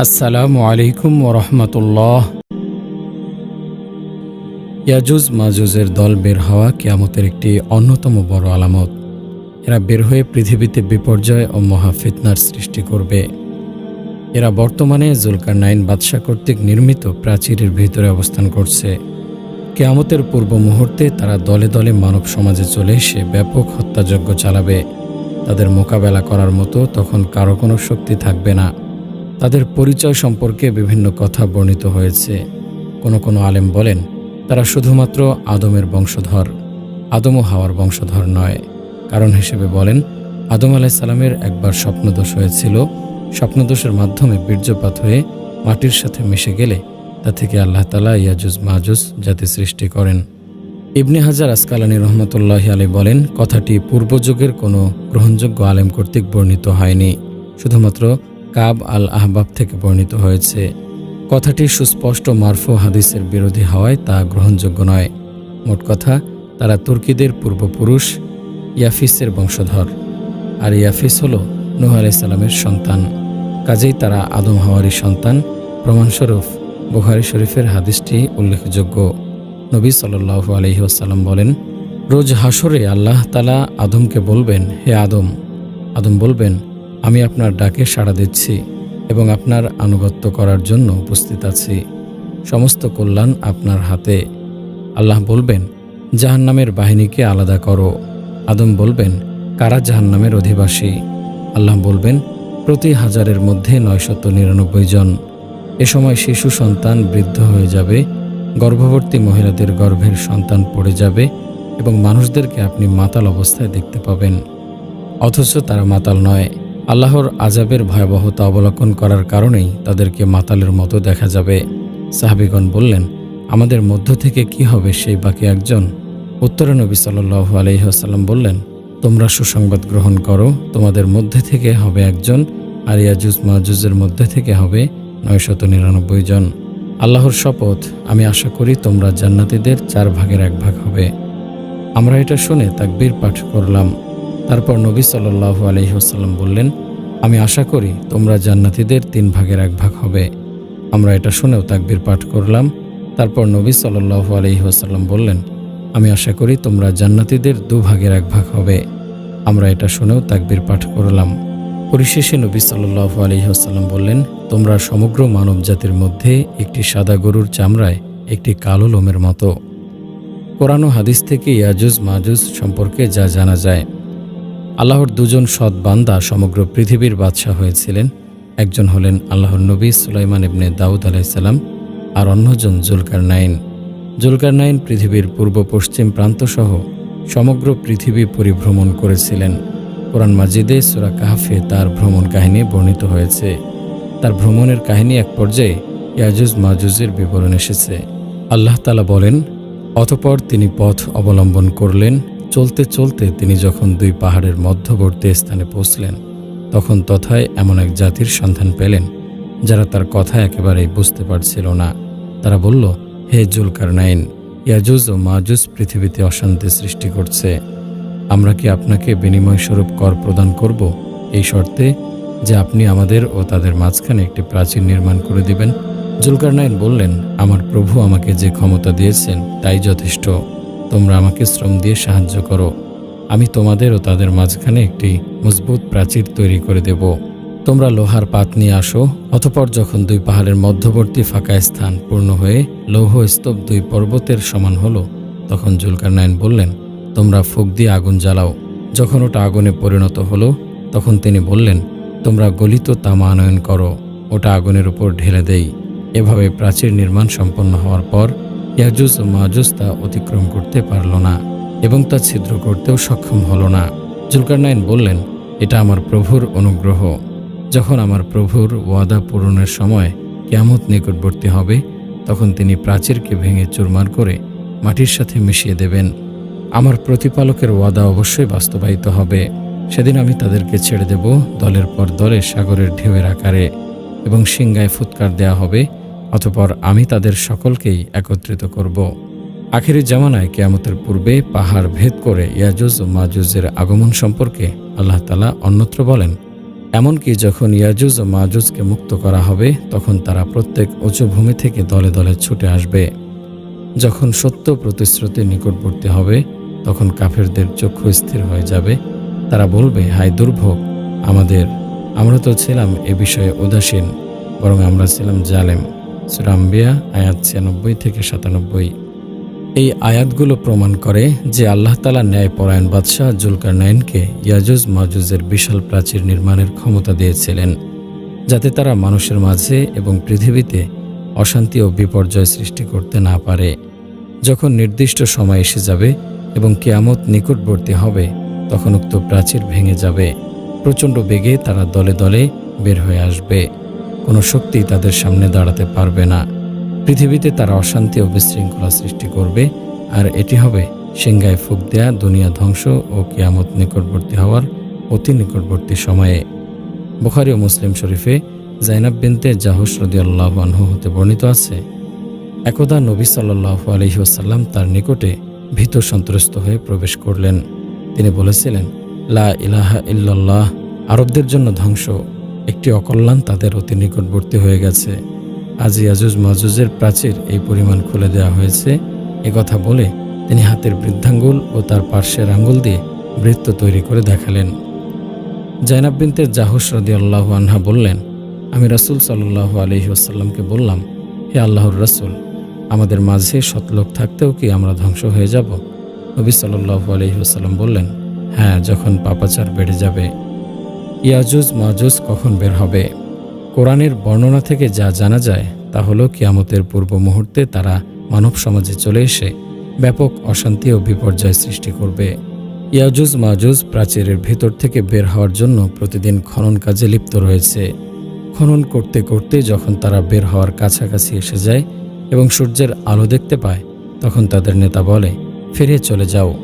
আসসালামু আলাইকুম ওরহমতুল্লাহ ইয়াজুজ মাজুজের দল বের হওয়া কিয়ামতের একটি অন্যতম বড় আলামত। এরা বের হয়ে পৃথিবীতে বিপর্যয় ও মহাফিতনার সৃষ্টি করবে। এরা বর্তমানে জুলকার নাইন বাদশাহ কর্তৃক নির্মিত প্রাচীরের ভিতরে অবস্থান করছে। কেয়ামতের পূর্ব মুহূর্তে তারা দলে দলে মানব সমাজে চলে এসে ব্যাপক হত্যাযজ্ঞ চালাবে। তাদের মোকাবেলা করার মতো তখন কারও কোনো শক্তি থাকবে না। তাদের পরিচয় সম্পর্কে বিভিন্ন কথা বর্ণিত হয়েছে। কোনো কোনো আলেম বলেন, তারা শুধুমাত্র আদমের বংশধর, আদম হাওয়ার বংশধর নয়। কারণ হিসেবে বলেন, আদম আলাইসাল্লামের একবার স্বপ্নদোষ হয়েছিল। স্বপ্নদোষের মাধ্যমে বীর্যপাত হয়ে মাটির সাথে মিশে গেলে তা থেকে আল্লাহ তালা ইয়াজুজ মাহুজ জাতি সৃষ্টি করেন। ইবনে হাজার আসকালানী রহমতুল্লাহ আলী বলেন, কথাটি পূর্বযুগের কোনো গ্রহণযোগ্য আলেম কর্তৃক বর্ণিত হয়নি। শুধুমাত্র কাব আল আহবাব থেকে বর্ণিত হয়েছে, কথাটি সুস্পষ্ট মারফু হাদিসের বিরোধী হওয়ায় তা গ্রহণযোগ্য নয়। মোট কথা, তারা তুর্কিদের পূর্বপুরুষ, ইয়াফিসের বংশধর, আর ইয়াফিস হল নুহ আলাইসাল্লামের সন্তান। কাজেই তারা আদম হাওয়ারি সন্তান। প্রমাণস্বরূপ বুখারি শরীফের হাদিসটি উল্লেখযোগ্য। নবী সাল্লাহ আলহিহাসাল্লাম বলেন, রোজ হাসরে আল্লাহ তালা আদমকে বলবেন, হে আদম। আদম বলবেন আমি আপনার ডাকে সাড়া দিচ্ছি এবং আপনার আনুগত্য করার জন্য উপস্থিত আছি। সমস্ত কল্যাণ আপনার হাতে। আল্লাহ বলবেন, জাহান্নামের বাহিনীকে আলাদা করো। আদম বলবেন, কারা জাহান্নামের অধিবাসী? আল্লাহ বলবেন, প্রতি হাজারের মধ্যে নয়শত নিরানব্বই জন। এ সময় শিশু সন্তান বৃদ্ধ হয়ে যাবে, গর্ভবতী মহিলাদের গর্ভের সন্তান পড়ে যাবে এবং মানুষদেরকে আপনি মাতাল অবস্থায় দেখতে পাবেন। অথচ তারা মাতাল নয়। আল্লাহর আজাবের ভয়াবহতা অবলোকন করার কারণেই তাদেরকে মাতালের মতো দেখা যাবে। সাহাবিগণ বললেন, আমাদের মধ্য থেকে কি হবে সেই বাকি একজন? উত্তরে নবী সাল্লু আলহিহাসাল্লাম বললেন, তোমরা সুসংবাদ গ্রহণ করো, তোমাদের মধ্যে থেকে হবে একজন আর ইয়াজুজ মাহুজের মধ্যে থেকে হবে নয়শত নিরানব্বই জন। আল্লাহর শপথ, আমি আশা করি তোমরা জান্নাতীদের চার ভাগের এক ভাগ হবে। আমরা এটা শুনে তাকবীর পাঠ করলাম। তারপর নবী সাল্লাহ আলহিহাসাল্লাম বললেন, আমি আশা করি তোমরা জান্নাতীদের তিন ভাগের এক ভাগ হবে। আমরা এটা শুনেও তাকবীর পাঠ করলাম। তারপর নবী সাল্লাহ আলহিহাসাল্লাম বললেন, আমি আশা করি তোমরা জান্নাতীদের দু ভাগের এক ভাগ হবে। আমরা এটা শুনেও তাকবীর পাঠ করলাম। পরিশেষে নবী সাল্লাহ আলহিহাসাল্লাম বললেন, তোমরা সমগ্র মানব জাতির মধ্যে একটি সাদা গরুর চামড়ায় একটি কালো লোমের মতো। কোরআন হাদিস থেকে ইয়াজুজ মাহুজ সম্পর্কে যা জানা যায় আল্লাহর দুজন সৎ বান্দা সমগ্র পৃথিবীর বাদশাহ হয়েছিলেন। একজন হলেন আল্লাহর নবী সুলাইমান ইবনে দাউদ আলাইসাল্লাম আর অন্যজন জুলকার নাইন জুলকার নাইন পৃথিবীর পূর্ব পশ্চিম প্রান্তসহ সমগ্র পৃথিবী পরিভ্রমণ করেছিলেন। কোরআন মাজিদে সুরা কাহাফে তার ভ্রমণ কাহিনী বর্ণিত হয়েছে। তার ভ্রমণের কাহিনী এক পর্যায়ে ইয়াজুজ মাজুজের বিবরণ এসেছে। আল্লাহ তালা বলেন, অতপর তিনি পথ অবলম্বন করলেন চলতে চলতে তিনি যখন দুই পাহাড়ের মধ্যবর্তী স্থানে পৌঁছলেন, তখন তথায় এমন এক জাতির সন্ধান পেলেন, যারা তার কথা একেবারেই বুঝতে পারছিল না। তারা বলল, হে জুলকার নাইন ইয়াজুজ ও মাজুজ পৃথিবীতে অশান্তি সৃষ্টি করছে। আমরা কি আপনাকে বিনিময় স্বরূপ কর প্রদান করব এই শর্তে যে আপনি আমাদের ও তাদের মাঝখানে একটি প্রাচীর নির্মাণ করে দিবেন? জুলকার নাইন বললেন, আমার প্রভু আমাকে যে ক্ষমতা দিয়েছেন, তাই যথেষ্ট। তোমরা আমাকে শ্রম দিয়ে সাহায্য করো। আমি তোমাদের ও তাদের মাঝখানে একটি মজবুত প্রাচীর তৈরি করে দেব। তোমরা লোহার পাত নিয়ে আসো, অতপর যখন দুই পাহাড়ের মধ্যবর্তী ফাঁকা স্থান পূর্ণ হয়ে লৌহ স্তূপ দুই পর্বতের সমান হলো, তখন জুলকার নাইন বললেন, তোমরা ফুক দিয়ে আগুন জ্বালাও। যখন ওটা আগুনে পরিণত হলো, তখন তিনি বললেন, তোমরা গলিত তামা আনয়ন করো, ওটা আগুনের উপর ঢেলে দেই। এভাবে প্রাচীর নির্মাণ সম্পন্ন হওয়ার পর ইয়াজুজ ও মাজুজ তা অতিক্রম করতে পারল না এবং তা ছিদ্র করতেও সক্ষম হলো না। জুলকারনাইন বললেন, এটা আমার প্রভুর অনুগ্রহ। যখন আমার প্রভুর ওয়াদা পূরণের সময় কেয়ামত নিকটবর্তী হবে, তখন তিনি প্রাচীরকে ভেঙে চুরমার করে মাটির সাথে মিশিয়ে দেবেন। আমার প্রতিপালকের ওয়াদা অবশ্যই বাস্তবায়িত হবে। সেদিন আমি তাদেরকে ছেড়ে দেব দলের পর দলে সাগরের ঢেউয়ের আকারে এবং সিংগায় ফুৎকার দেয়া হবে অতপর আমি তাদের সকলকেই একত্রিত করব। আখেরি জামানায় কেয়ামতের পূর্বে পাহাড় ভেদ করে ইয়াজুজ ও মাজুজের আগমন সম্পর্কে আল্লাহ তালা অন্যত্র বলেন, এমনকি যখন ইয়াজুজ ও মাজুজকে মুক্ত করা হবে, তখন তারা প্রত্যেক উঁচু ভূমি থেকে দলে দলে ছুটে আসবে। যখন সত্য প্রতিশ্রুতি নিকটবর্তী হবে, তখন কাফেরদের চক্ষু স্থির হয়ে যাবে। তারা বলবে হাই দুর্ভোগ, আমাদের, আমরা তো ছিলাম এ বিষয়ে উদাসীন, বরং আমরা ছিলাম জালেম। সুরাম্বিয়া, আয়াত ছিয়ানব্বই থেকে সাতানব্বই। এই আয়াতগুলো প্রমাণ করে যে আল্লাহ তালা ন্যায়পরায়ণ বাদশাহ জুলকার নাইনকে ইয়াজুজ মাজুজের বিশাল প্রাচীর নির্মাণের ক্ষমতা দিয়েছিলেন, যাতে তারা মানুষের মাঝে এবং পৃথিবীতে অশান্তি ও বিপর্যয় সৃষ্টি করতে না পারে। যখন নির্দিষ্ট সময় এসে যাবে এবং কেয়ামত নিকটবর্তী হবে, তখন উক্ত প্রাচীর ভেঙে যাবে। প্রচণ্ড বেগে তারা দলে দলে বের হয়ে আসবে। কোনো শক্তি তাদের সামনে দাঁড়াতে পারবে না। পৃথিবীতে তারা অশান্তি ও বিশৃঙ্খলা সৃষ্টি করবে, আর এটি হবে সিংগায় ফুক দেয়া দুনিয়া ধ্বংস ও কেয়ামত নিকটবর্তী হওয়ার অতি নিকটবর্তী সময়ে। বুখারি ও মুসলিম শরীফে জাইনাব বিনতে জাহুস রদিয়াল্লাহ আনহু হতে বর্ণিত আছে, একদা নবী সাল্লাহ আলহিউসাল্লাম তার নিকটে ভীত সন্ত্রস্ত হয়ে প্রবেশ করলেন। তিনি বলেছিলেন, লা ইলাহা ইল্লাল্লাহ, আরবদের জন্য ধ্বংস। একটি অকল্যাণ তাদের অতি নিকটবর্তী হয়ে গেছে। আজ ইয়াজুজ মাজুজের প্রাচীর এই পরিমাণ খুলে দেওয়া হয়েছে। এ কথা বলে তিনি হাতের বৃদ্ধাঙ্গুল ও তার পার্শ্বের আঙ্গুল দিয়ে বৃত্ত তৈরি করে দেখালেন। জাইনাব বিনতে জাহুস রদি আল্লাহ আনহা বললেন, আমি রাসুল সাল্লাহ আলহি আসাল্লামকে বললাম, হে আল্লাহর রাসুল, আমাদের মাঝে সৎলোক থাকতেও কি আমরা ধ্বংস হয়ে যাব? নবী সাল্লাহ আলহি আসাল্লাম বললেন হ্যাঁ যখন পাপাচার বেড়ে যাবে ইয়াজুজ মাজুজ কখন বের হবে? কোরআনের বর্ণনা থেকে যা জানা যায়, তা হলো কিয়ামতের পূর্ব মুহূর্তে তারা মানব সমাজে চলে এসে ব্যাপক অশান্তি ও বিপর্যয় সৃষ্টি করবে। ইয়াজুজ মাজুজ প্রাচীরের ভেতর থেকে বের হওয়ার জন্য প্রতিদিন খনন কাজে লিপ্ত রয়েছে। খনন করতে করতে যখন তারা বের হওয়ার কাছাকাছি এসে যায় এবং সূর্যের আলো দেখতে পায়, তখন তাদের নেতা বলে, ফিরে চলে যাও।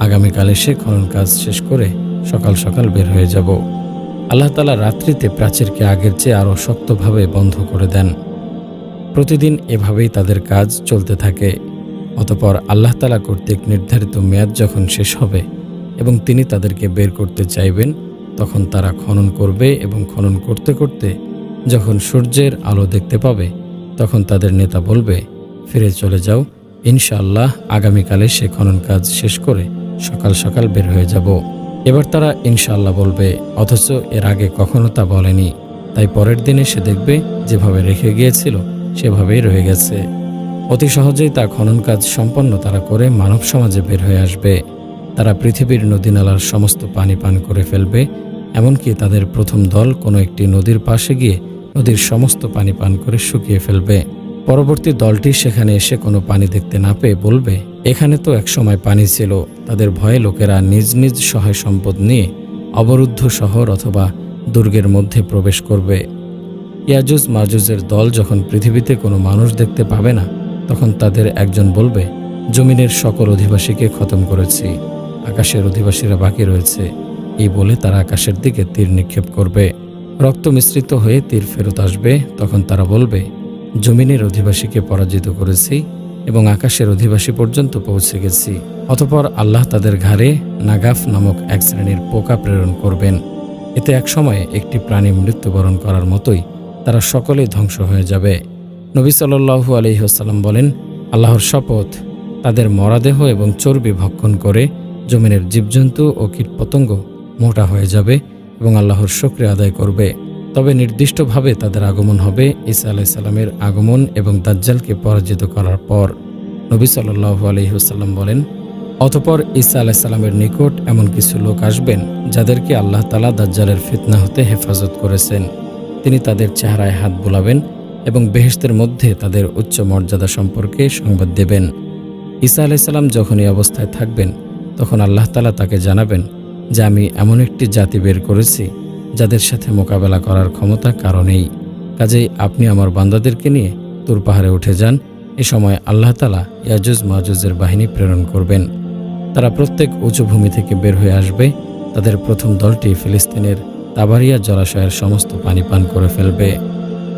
আগামীকাল এসে খনন কাজ শেষ করে সকাল সকাল বের হয়ে যাব। আল্লাহ তালা রাত্রিতে প্রাচীরকে আগের চেয়ে আরও শক্তভাবে বন্ধ করে দেন। প্রতিদিন এভাবেই তাদের কাজ চলতে থাকে। অতপর আল্লাহ তালা কর্তৃক নির্ধারিত মেয়াদ যখন শেষ হবে এবং তিনি তাদেরকে বের করতে চাইবেন, তখন তারা খনন করবে এবং খনন করতে করতে যখন সূর্যের আলো দেখতে পাবে, তখন তাদের নেতা বলবে, ফিরে চলে যাও, ইনশাআল্লাহ আগামীকালে সে খনন কাজ শেষ করে সকাল সকাল বের হয়ে যাব। এবার তারা ইনশাল্লাহ বলবে, অথচ এর আগে কখনো তা বলেনি। তাই পরের দিনে সে দেখবে, যেভাবে রেখে গিয়েছিল, সেভাবেই রয়ে গেছে। অতি সহজেই তা খনন কাজ সম্পন্ন তারা করে মানব সমাজে বের হয়ে আসবে। তারা পৃথিবীর নদীনালার সমস্ত পানি পান করে ফেলবে, এমনকি তাদের প্রথম দল কোনো একটি নদীর পাশে গিয়ে নদীর সমস্ত পানি পান করে শুকিয়ে ফেলবে। পরবর্তী দলটি সেখানে এসে কোনো পানি দেখতে না পেয়ে বলবে, এখানে তো একসময় পানি ছিল। তাদের ভয়ে লোকেরা নিজ নিজ সহায় সম্পদ নিয়ে অবরুদ্ধ শহর অথবা দুর্গের মধ্যে প্রবেশ করবে। ইয়াজুজ মাজুজের দল যখন পৃথিবীতে কোনো মানুষ দেখতে পাবে না, তখন তাদের একজন বলবে, জমিনের সকল অধিবাসীকে খতম করেছি। আকাশের অধিবাসীরা বাকি রয়েছে। এই বলে তারা আকাশের দিকে তীর নিক্ষেপ করবে। রক্ত মিশ্রিত হয়ে তীর ফেরত আসবে। তখন তারা বলবে জমিনের অধিবাসীকে পরাজিত করেছি এবং আকাশের অধিবাসী পর্যন্ত পৌঁছে গেছি। অতপর আল্লাহ তাদের ঘাড়ে নাগাফ নামক এক শ্রেণির পোকা প্রেরণ করবেন। এতে এক সময়ে একটি প্রাণী মৃত্যুবরণ করার মতোই তারা সকলেই ধ্বংস হয়ে যাবে। নবী সাল্লু আলহিহাসাল্লাম বলেন, আল্লাহর শপথ তাদের মরাদেহ এবং চর্বি ভক্ষণ করে জমিনের জীবজন্তু ও কীটপতঙ্গ মোটা হয়ে যাবে এবং আল্লাহর শুক্রিয়া আদায় করবে। তবে নির্দিষ্টভাবে তাদের আগমন হবে। ঈসা আলাইসাল্লামের আগমন এবং দাজ্জালকে পরাজিত করার পর নবী সাল্লু আলহিহাসাল্লাম বলেন, অতপর ঈসা আলাইসাল্লামের নিকট এমন কিছু লোক আসবেন যাদেরকে আল্লাহ তালা দাজ্জালের ফিতনা হতে হেফাজত করেছেন। তিনি তাদের চেহারায় হাত বোলাবেন এবং বেহেস্তের মধ্যে তাদের উচ্চ মর্যাদা সম্পর্কে সংবাদ দেবেন। ঈসা আলাইসাল্লাম যখন এই অবস্থায় থাকবেন, তখন আল্লাহ তালা তাকে জানাবেন যে, আমি এমন একটি জাতি বের করেছি যাদের সাথে মোকাবেলা করার ক্ষমতা কারণেই। কাজেই আপনি আমার বান্দাদেরকে নিয়ে তুর পাহাড়ে উঠে যান। এ সময় আল্লাহ তালা ইয়াজুজ মাজুজের বাহিনী প্রেরণ করবেন। তারা প্রত্যেক উঁচু ভূমি থেকে বের হয়ে আসবে। তাদের প্রথম দলটি ফিলিস্তিনের তাবারিয়া জলাশয়ের সমস্ত পানি পান করে ফেলবে।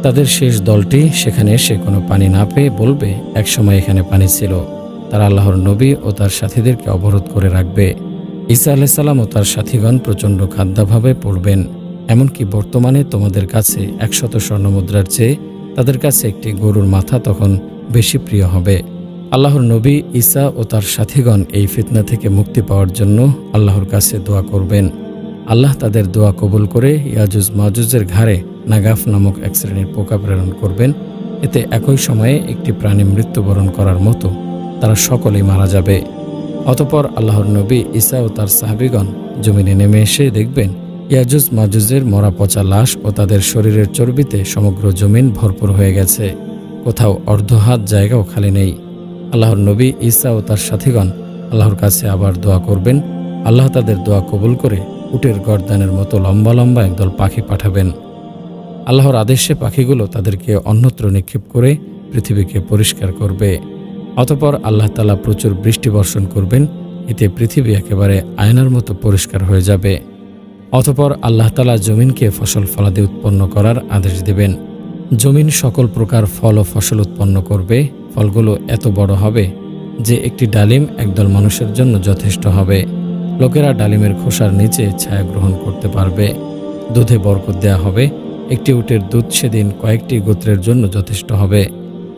তাদের শেষ দলটি সেখানে এসে কোনো পানি না পেয়ে বলবে, একসময় এখানে পানি ছিল। তারা আল্লাহর নবী ও তার সাথীদেরকে অবরোধ করে রাখবে। ঈসা আলাইসাল্লাম ও তার সাথীগণ প্রচণ্ড খাদ্যাভাবে পড়বেন। এমনকি বর্তমানে তোমাদের কাছে একশত স্বর্ণমুদ্রার চেয়ে তাদের কাছে একটি গরুর মাথা তখন বেশি প্রিয় হবে। আল্লাহর নবী ঈসা ও তার সাথীগণ এই ফিতনা থেকে মুক্তি পাওয়ার জন্য আল্লাহর কাছে দোয়া করবেন। আল্লাহ তাদের দোয়া কবুল করে ইয়াজুজ মাজুজের ঘাড়ে নাগাফ নামক এক শ্রেণির পোকা প্রেরণ করবেন। এতে একই সময়ে একটি প্রাণী মৃত্যুবরণ করার মতো তারা সকলেই মারা যাবে। অতপর আল্লাহর নবী ঈসা ও তার সাহাবিগণ জমিনে নেমে এসে দেখবেন ইয়াজুজ মাজুজের মরা পচা লাশ ও তাদের শরীরের চর্বিতে সমগ্র জমিন ভরপুর হয়ে গেছে। কোথাও অর্ধ হাত জায়গাও খালি নেই। আল্লাহর নবী ঈসা ও তার সাথীগণ আল্লাহর কাছে আবার দোয়া করবেন। আল্লাহ তাদের দোয়া কবুল করে উটের গর্দানের মতো লম্বা লম্বা একদল পাখি পাঠাবেন। আল্লাহর আদেশে পাখিগুলো তাদেরকে অন্যত্র নিক্ষেপ করে পৃথিবীকে পরিষ্কার করবে। অতপর আল্লাহ তালা প্রচুর বৃষ্টি বর্ষণ করবেন। এতে পৃথিবী একেবারে আয়নার মতো পরিষ্কার হয়ে যাবে। অতপর আল্লাহ তালা জমিনকে ফসল ফলাদি উৎপন্ন করার আদেশ দেবেন। জমিন সকল প্রকার ফল ও ফসল উৎপন্ন করবে, ফলগুলো এত বড় হবে যে একটি ডালিম একদল মানুষের জন্য যথেষ্ট হবে। লোকেরা ডালিমের খোসার নিচে ছায়া গ্রহণ করতে পারবে। দুধে বরকত দেয়া হবে, একটি উটের দুধ সেদিন কয়েকটি গোত্রের জন্য যথেষ্ট হবে।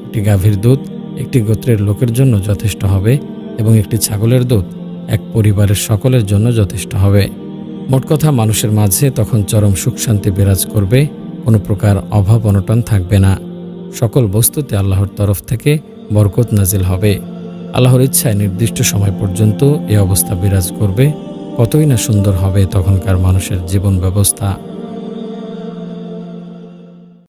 একটি গাভীর দুধ একটি গোত্রের লোকের জন্য যথেষ্ট হবে এবং একটি ছাগলের দুধ এক পরিবারের সকলের জন্য যথেষ্ট হবে। মোট কথা মানুষের মাঝে তখন চরম সুখ শান্তি বিরাজ করবে, কোনো প্রকার অভাব অনটন থাকবে না। সকল বস্তুতে আল্লাহর তরফ থেকে বরকত নাজিল হবে। আল্লাহর ইচ্ছায় নির্দিষ্ট সময় পর্যন্ত এ অবস্থা বিরাজ করবে। কতই না সুন্দর হবে তখনকার মানুষের জীবন ব্যবস্থা।